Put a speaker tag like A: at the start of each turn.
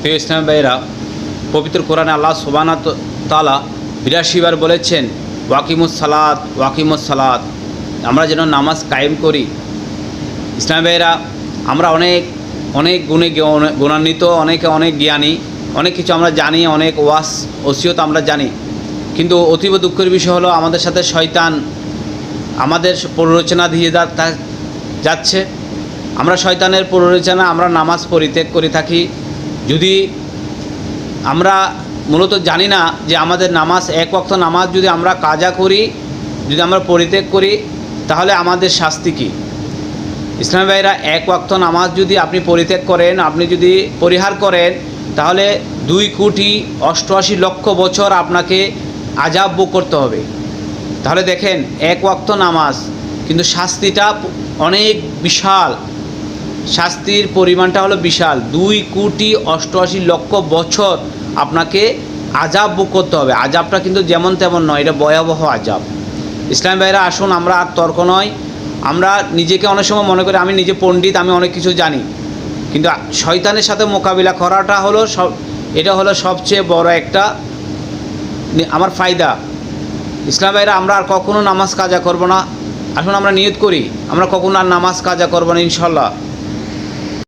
A: প্রিয় ইসলাম ভাইরা পবিত্র কোরআনে আল্লাহ সোবানা তালা বিরাশিবার বলেছেন, ওয়াকিমুস সালাত ওয়াকিমুস সালাত। আমরা যেন নামাজ কায়েম করি। ইসলাম ভাইরা আমরা অনেক অনেক গুণে গুণান্বিত, অনেকে অনেক জ্ঞানী, অনেক কিছু আমরা জানি, অনেক ওয়াস, ওসিয়ত আমরা জানি। কিন্তু অতীব দুঃখের বিষয় হলো, আমাদের সাথে শয়তান আমাদের প্ররোচনা দিয়ে যাচ্ছে। আমরা শয়তানের প্ররোচনা আমরা নামাজ পরিত্যাগ করে থাকি। যদি আমরা মূলত জানি না যে আমাদের নামাজ এক ওয়াক্ত নামাজ যদি আমরা কাজা করি, যদি আমরা পরিত্যাগ করি, তাহলে আমাদের শাস্তি কী? ইসলাম ভাইরা, এক ওয়াক্ত নামাজ যদি আপনি পরিত্যাগ করেন, আপনি যদি পরিহার করেন, তাহলে দুই কোটি অষ্টআশি লক্ষ বছর আপনাকে আজাব বুক করতে হবে। তাহলে দেখেন, এক ওয়াক্ত নামাজ কিন্তু শাস্তিটা অনেক বিশাল। শাস্তির পরিমাণটা হলো বিশাল। দুই কোটি অষ্টআশি লক্ষ বছর আপনাকে আজাব বুক করতে হবে। আজাবটা কিন্তু যেমন তেমন নয়, এটা ভয়াবহ আজাব। ইসলাম ভাইরা, আসুন, আমরা আর তর্ক নয়। আমরা নিজেকে অনেক সময় মনে করি, আমি নিজে পণ্ডিত, আমি অনেক কিছু জানি। কিন্তু শয়তানের সাথে মোকাবিলা করাটা হলো সব এটা হলো সবচেয়ে বড় একটা আমার ফায়দা। ইসলাম ভাইরা, আমরা আর কখনো নামাজ কাজা করব না। আসুন, আমরা নিয়ত করি, আমরা কখনো আর নামাজ কাজা করব না, ইনশাল্লাহ।